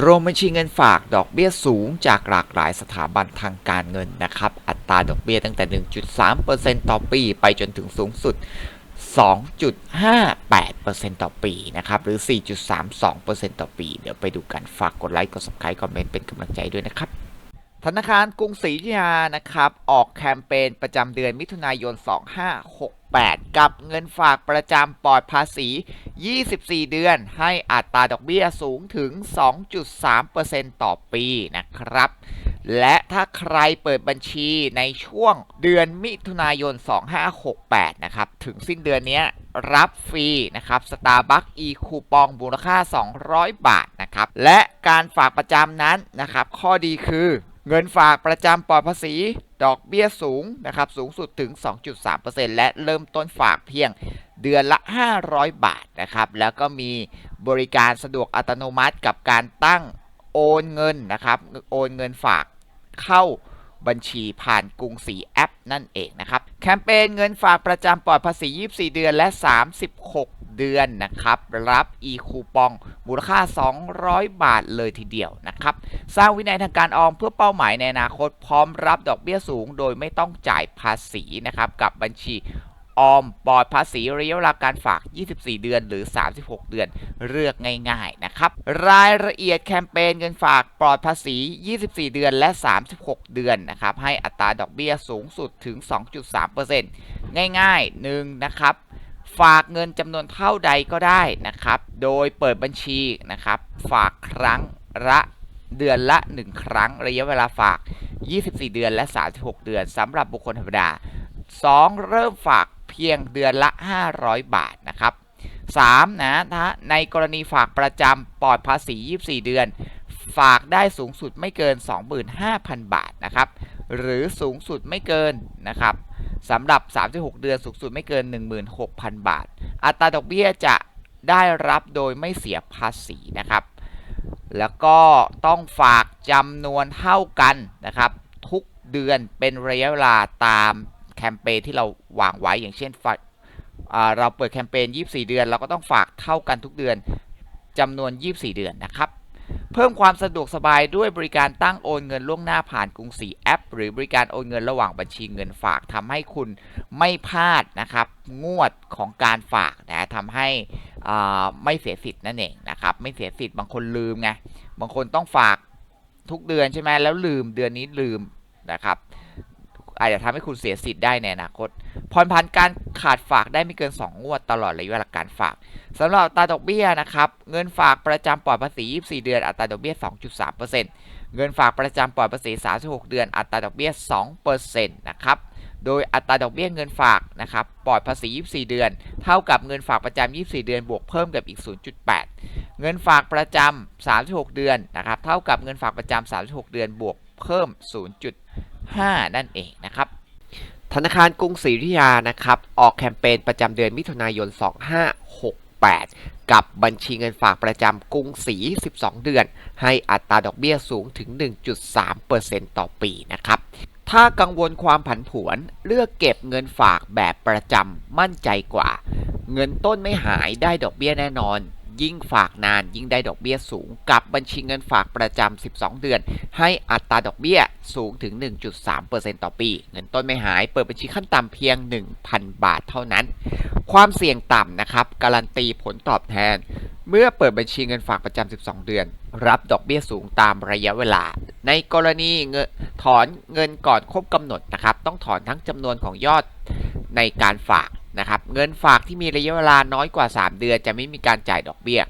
รวมบัญชีเงินฝากดอกเบี้ยสูงจากหลากหลายสถาบันทางการเงินนะครับ อัตราดอกเบี้ยตั้งแต่ 1.3%ต่อปีไปจนถึงสูงสุด 2.58%ต่อปีนะครับ หรือ 4.32%ต่อปี เดี๋ยวไปดูกันฝากกดไลค์ กด subscribe คอมเมนต์เป็นกำลังใจด้วยนะครับ ธนาคารกรุงศรีอยุธยานะครับ ออกแคมเปญประจำเดือนมิถุนายน 2568 กับเงินฝากประจำปลอดภาษี 24 เดือน ให้อัตราดอกเบี้ยสูงถึง 2.3%ต่อปีนะครับ และถ้าใครเปิดบัญชีในช่วงเดือนมิถุนายน 2568 นะครับ ถึงสิ้นเดือนนี้รับฟรีนะครับ Starbucks e คูปองมูลค่า 200 บาทนะครับ และการฝากประจำนั้นนะครับ ข้อดีคือ เงินฝากประจำปลอดภาษี ดอกเบี้ยสูงนะครับสูงสุดถึง 2.3%และเริ่มต้นฝากเพียงเดือนละ 500 บาทนะครับ แล้วก็มีบริการสะดวกอัตโนมัติกับการตั้งโอนเงินนะครับ โอนเงินฝากเข้าบัญชีผ่านกรุงศรีแอปนั่นเองนะครับ แคมเปญเงินฝากประจำปลอดภาษี 24 เดือนและ 36 เดือนนะครับ รับ e คูปองมูลค่า 200 บาทเลยทีเดียวนะครับ สร้างวินัยทางการออมเพื่อเป้าหมายในอนาคตพร้อมรับดอกเบี้ยสูง โดยไม่ต้องจ่ายภาษีนะครับ กับบัญชีออมปลอดภาษีระยะเวลาการฝาก 24 เดือนหรือ 36 เดือน เลือกง่ายๆ นะครับ รายละเอียดแคมเปญเงินฝากปลอดภาษี 24 เดือนและ 36 เดือนนะครับ ให้อัตราดอกเบี้ยสูงสุดถึง 2.3%ง่ายๆ1นะครับ ฝากเงินจำนวนเท่าใดก็ได้นะครับ โดยเปิดบัญชีนะครับ ฝากครั้งละเดือนละ 1 ครั้ง ระยะเวลาฝาก 24 เดือนและ 36 เดือนสำหรับบุคคลธรรมดา 2. เริ่มฝากเพียงเดือนละ 500 บาทนะครับ 3. นะถ้าในกรณีฝากประจำปลอดภาษี 24 เดือน ฝากได้สูงสุดไม่เกิน 25,000 บาทนะครับ หรือสูงสุดไม่เกินนะครับ สำหรับ 36 เดือนสูงสุดไม่เกิน 16,000 บาท อัตราดอกเบี้ยจะได้รับโดยไม่เสียภาษีนะครับ แล้วก็ต้องฝากจำนวนเท่ากันนะครับ ทุกเดือนเป็นระยะเวลาตามแคมเปญที่เราวางไว้อย่างเช่นฝากเราเปิดแคมเปญ 24 เดือน เราก็ต้องฝากเท่ากันทุกเดือนจำนวน 24 เดือนนะครับ เพิ่มความสะดวกสบายด้วยบริการตั้งโอนเงินล่วงหน้าผ่านกรุงศรีแอป หรือบริการโอนเงินระหว่างบัญชีเงินฝากทำให้คุณไม่พลาดนะครับ งวดของการฝากนะทำให้อ่าไม่เสียสิทธิ์นั่นเองนะครับไม่เสียสิทธิ์บางคนลืมไงบางคนต้องฝากทุกเดือนใช่ไหมแล้วลืมเดือนนี้ลืมนะครับ อาจจะทำให้คุณเสียสิทธิ์ได้ในอนาคต ผ่อนผันการขาดฝากได้ไม่เกิน 2 งวดตลอดระยะเวลาการฝากสำหรับอัตราดอกเบี้ยนะครับ เงินฝากประจำปลอดภาษี 24 เดือน อัตราดอกเบี้ย 2.3%เงินฝากประจำปลอดภาษี 36 เดือน อัตราดอกเบี้ย 2%นะครับ โดยอัตราดอกเบี้ยเงินฝากนะครับปลอดภาษี 24 เดือน เท่ากับเงินฝากประจำ 24 เดือน บวกเพิ่มกับอีก 0.8 เงินฝากประจำ 36 เดือนนะครับ เท่ากับเงินฝากประจำ 36 เดือน บวกเพิ่ม 0.5 นั่นเองนะครับ ธนาคารกรุงศรีอยุธยานะครับ ออกแคมเปญประจำเดือนมิถุนายน 2568 กับบัญชีเงินฝากประจำกรุงศรี 12 เดือน ให้อัตราดอกเบี้ยสูงถึง 1.3%ต่อปีนะครับ ถ้ากังวลความผันผวนเลือกเก็บเงินฝากแบบประจำมั่นใจกว่า เงินต้นไม่หายได้ดอกเบี้ยแน่นอน ยิ่งฝากนานยิ่งได้ดอกเบี้ยสูง กับบัญชีเงินฝากประจำ 12 เดือน ให้อัตราดอกเบี้ยสูงถึง 1.3%ต่อปี เงินต้นไม่หายเปิดบัญชีขั้นต่ำเพียง 1,000 บาทเท่านั้น ความเสี่ยงต่ำนะครับ การันตีผลตอบแทน เมื่อเปิดบัญชีเงินฝากประจำ 12 เดือน รับดอกเบี้ยสูงตามระยะเวลา ในกรณีเงินถอนเงินก่อนครบกำหนดนะครับต้องถอนทั้งจำนวนของยอดในการฝาก นะครับเงินฝากที่มีระยะเวลาน้อยกว่า 3 เดือน จะไม่มีการจ่ายดอกเบี้ย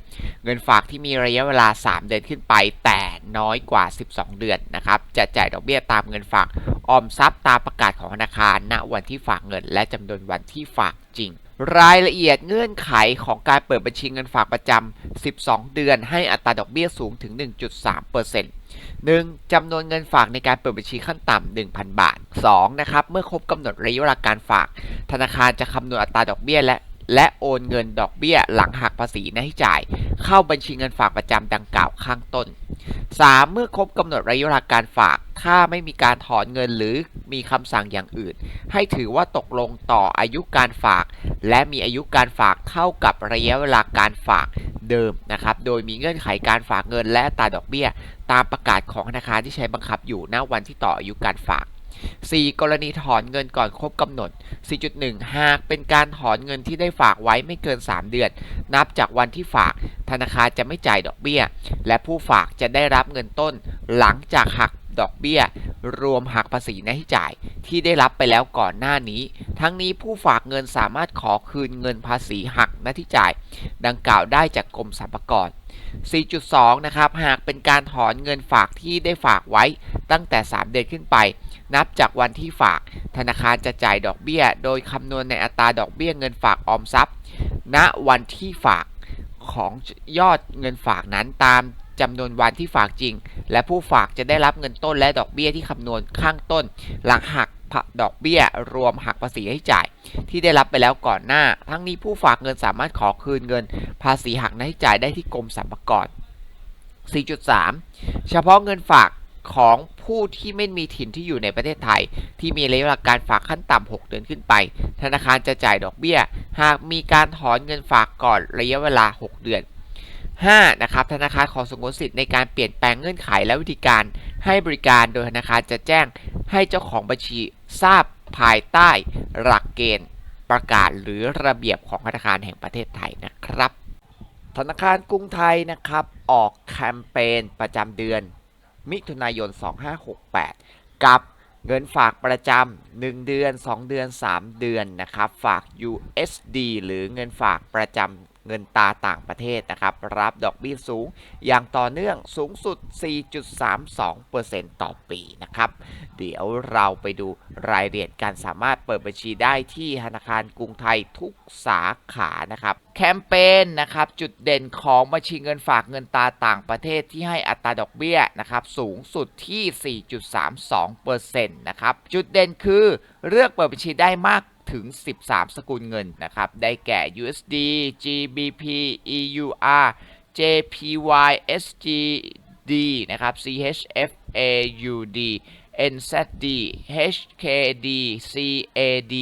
เงินฝากที่มีระยะเวลา 3 เดือนขึ้นไป แต่น้อยกว่า 12 เดือนนะครับจะจ่ายดอกเบี้ยตามเงินฝากออมทรัพย์ตามประกาศของธนาคารณวันที่ฝากเงิน และจำนวนวันที่ฝากจริง รายละเอียดเงื่อนไขของการเปิดบัญชีเงินฝากประจำ 12 เดือน ให้อัตราดอกเบี้ยสูงถึง 1.3% 1. จำนวนเงินฝากในการเปิดบัญชีขั้นต่ำ 1,000 บาท 2. นะครับ เมื่อครบกำหนดระยะเวลาการฝาก ธนาคารจะคำนวณอัตราดอกเบี้ยและและโอนเงินดอกเบี้ยหลังหักภาษีน้าที่จ่าย เข้าบัญชีเงินฝากประจำดังกล่าวข้างต้น 3. เมื่อครบกำหนดระยะเวลาการฝาก ถ้าไม่มีการถอนเงินหรือมีคำสั่งอย่างอื่น ให้ถือว่าตกลงต่ออายุการฝาก และมีอายุการฝากเท่ากับระยะเวลาการฝากเดิมนะครับ โดยมีเงื่อนไขการฝากเงินและตาดอกเบี้ย ตามประกาศของธนาคารที่ใช้บังคับอยู่ณวันที่ต่ออายุการฝาก 4. กรณีถอนเงินก่อนครบกำหนด 4.1 หากเป็นการถอนเงินที่ได้ฝากไว้ไม่เกิน 3 เดือน นับจากวันที่ฝากธนาคารจะไม่จ่ายดอกเบี้ย และผู้ฝากจะได้รับเงินต้น หลังจากหักดอกเบี้ย รวมหักภาษีหน้าที่จ่าย ที่ได้รับไปแล้วก่อนหน้านี้ ทั้งนี้ผู้ฝากเงินสามารถขอคืนเงินภาษีหักหน้าที่จ่าย ดังกล่าวได้จากกรมสรรพากร4.2 นะครับ หากเป็นการถอนเงินฝากที่ได้ฝากไว้ตั้งแต่ 3 เดือนขึ้นไป นับจากวันที่ฝาก ธนาคารจะจ่ายดอกเบี้ย โดยคำนวณในอัตราดอกเบี้ยเงินฝากออมทรัพย์ ณวันที่ฝากของยอดเงินฝากนั้นตามจำนวนวันที่ฝากจริง และผู้ฝากจะได้รับเงินต้นและดอกเบี้ยที่คำนวณข้างต้น หลังหักดอกเบี้ยรวมหักภาษีให้จ่าย ที่ได้รับไปแล้วก่อนหน้า ทั้งนี้ผู้ฝากเงินสามารถขอคืนเงิน ภาษีหักหน้าที่จ่ายได้ที่กรมสรรพากร4.3 เฉพาะเงินฝาก ของผู้ที่ไม่มีถิ่นที่อยู่ในประเทศไทย ที่มีระยะเวลาการฝากขั้นต่ำ 6 เดือนขึ้นไป ธนาคารจะจ่ายดอกเบี้ย หากมีการถอนเงินฝากก่อนระยะเวลา 6 เดือน 5. นะครับธนาคารขอสงวนสิทธิ์ในการเปลี่ยนแปลงเงื่อนไขและวิธีการให้บริการโดยธนาคารจะแจ้งให้เจ้าของบัญชีทราบภายใต้หลักเกณฑ์ประกาศหรือระเบียบของธนาคารแห่งประเทศไทยนะครับ ธนาคารกรุงไทยนะครับออกแคมเปญประจำเดือน มิถุนายน 2568 กับเงินฝากประจำ1เดือน 2 เดือน 3 เดือนนะครับ ฝาก USD หรือเงินฝากประจำ เงินตาต่างประเทศนะครับ รับดอกเบี้ยสูง อย่างต่อเนื่องสูงสุด 4.32%ต่อปีนะครับ เดี๋ยวเราไปดูรายละเอียดการสามารถเปิดบัญชีได้ที่ธนาคารกรุงไทยทุกสาขานะครับ แคมเปญนะครับ จุดเด่นของบัญชีเงินฝากเงินตาต่างประเทศที่ให้อัตราดอกเบี้ยนะครับสูงสุดที่ 4.32%นะครับ จุดเด่นคือเลือกเปิดบัญชีได้มาก ถึง 13 สกุลเงินนะครับ ได้แก่ USD GBP EUR JPY SGD นะครับ CHFAUD NZD HKD CAD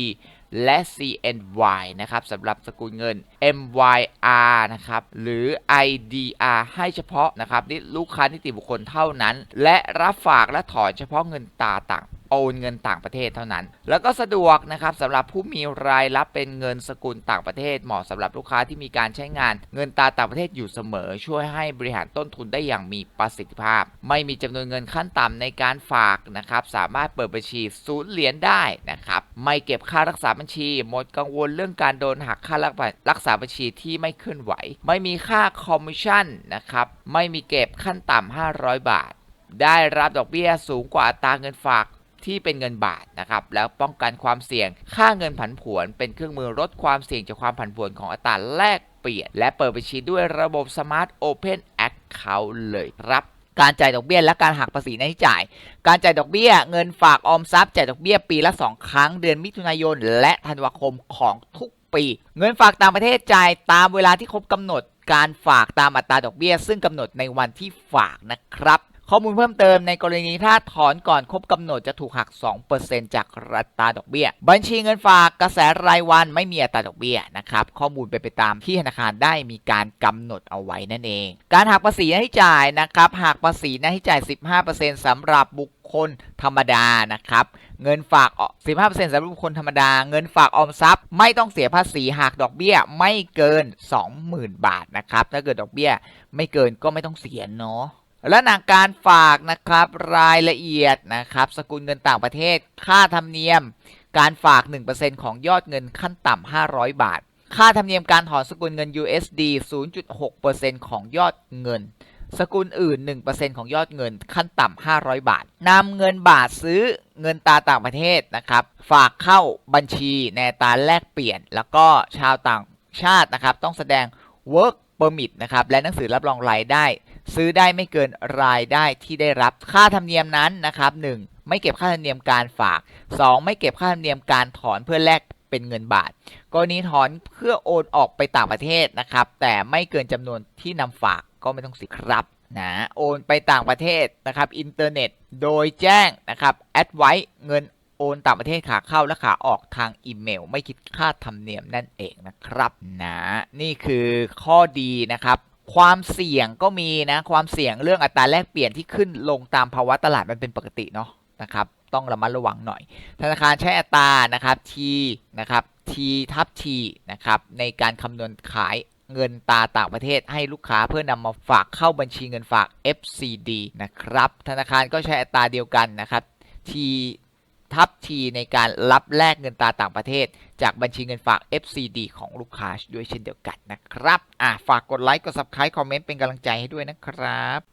และ CNY นะครับสำหรับสกุลเงิน MYR นะครับหรือ IDR ให้เฉพาะนะครับนี่ลูกค้านิติบุคคลเท่านั้น และรับฝากและถอนเฉพาะเงินตาต่าง โอนเงินต่างประเทศเท่านั้น แล้วก็สะดวกนะครับสำหรับผู้มีรายรับเป็นเงินสกุลต่างประเทศ เหมาะสำหรับลูกค้าที่มีการใช้งานเงินตาต่างประเทศอยู่เสมอ ช่วยให้บริหารต้นทุนได้อย่างมีประสิทธิภาพ ไม่มีจำนวนเงินขั้นต่ำในการฝากนะครับสามารถเปิดบัญชีศูนย์เหรียญได้นะครับไม่เก็บค่ารักษาบัญชี หมดกังวลเรื่องการโดนหักค่ารักษาบัญชีที่ไม่เคลื่อนไหว ไม่มีค่าคอมมิชชั่นนะครับไม่มีเก็บขั้นต่ำ500 บาท ได้รับดอกเบี้ยสูงกว่าอัตราเงินฝาก ที่เป็นเงินบาทนะครับแล้วป้องกันความเสี่ยงค่าเงินผันผวน เป็นเครื่องมือลดความเสี่ยงจากความผันผวนของอัตราแลกเปลี่ยน และเปิดบัญชีด้วยระบบ Smart Open Account เลยครับการจ่ายดอกเบี้ยและการหักภาษีหน้าที่จ่าย การจ่ายดอกเบี้ย เงินฝากออมทรัพย์จ่ายดอกเบี้ยปีละ 2 ครั้งเดือนมิถุนายน และธันวาคมของทุกปี เงินฝากต่างประเทศจ่ายตามเวลาที่ครบกำหนด การฝากตามอัตราดอกเบี้ย ซึ่งกำหนดในวันที่ฝากนะครับ ข้อมูลเพิ่มเติมในกรณีถ้าถอนก่อนครบกำหนดจะถูกหัก 2%จากอัตราดอกเบี้ย บัญชีเงินฝากกระแสรายวันไม่มีอัตราดอกเบี้ยนะครับ ข้อมูลไปไปตามที่ธนาคารได้มีการกำหนดเอาไว้นั่นเอง การหักภาษีหน้าที่จ่ายนะครับหักภาษีหน้าที่จ่าย 15%สำหรับบุคคลธรรมดานะครับเงินฝาก 15%สำหรับบุคคลธรรมดา เงินฝากออมทรัพย์ ไม่ต้องเสียภาษีหากดอกเบี้ยไม่เกิน 20,000 บาทนะครับ ถ้าเกิดดอกเบี้ยไม่เกินก็ไม่ต้องเสียเนาะ และหนังการฝากนะครับรายละเอียดนะครับ สกุลเงินต่างประเทศ ค่าธรรมเนียม การฝาก 1%ของยอดเงินขั้นต่ำ500 บาท ค่าธรรมเนียมการถอนสกุลเงิน USD 0.6%ของยอดเงิน สกุลอื่น 1%ของยอดเงินขั้นต่ำ500 บาทนำเงินบาทซื้อเงินตาต่างประเทศนะครับ ฝากเข้าบัญชีในตาแลกเปลี่ยน แล้วก็ชาวต่างชาตินะครับ ต้องแสดง work permit นะครับ และหนังสือรับรองรายได้ ซื้อได้ไม่เกินรายได้ที่ได้รับค่าธรรมเนียมนั้นนะครับ 1. ไม่เก็บค่าธรรมเนียมการฝาก 2. ไม่เก็บค่าธรรมเนียมการถอนเพื่อแลกเป็นเงินบาท กรณีถอนเพื่อโอนออกไปต่างประเทศนะครับ แต่ไม่เกินจำนวนที่นำฝากก็ไม่ต้องเสิครับนะโอนไปต่างประเทศนะครับอินเทอร์เน็ตโดยแจ้งนะครับแอดไว้เงินโอนต่างประเทศขาเข้าและขาออกทางอีเมล ไม่คิดค่าธรรมเนียมนั่นเองนะครับนะนี่คือข้อดีนะครับ ความเสี่ยงก็มีนะ ความเสี่ยงเรื่องอัตราแลกเปลี่ยนที่ขึ้นลงตามภาวะตลาดมันเป็นปกติเนาะนะครับ ต้องระมัดระวังหน่อย ธนาคารใช้อัตรานะครับ T นะครับ T ทับ T นะครับ ในการคำนวณขายเงินตราต่างประเทศให้ลูกค้าเพื่อนำมาฝากเข้าบัญชีเงินฝาก FCD นะครับ ธนาคารก็ใช้อัตราเดียวกันนะครับ T ทับ T ในการรับแลกเงินตราต่างประเทศ จากบัญชีเงินฝาก FCD ของลูกค้าด้วยเช่นเดียวกันนะครับ อะฝากกดไลค์ กด Subscribe คอมเมนต์เป็นกำลังใจให้ด้วยนะครับ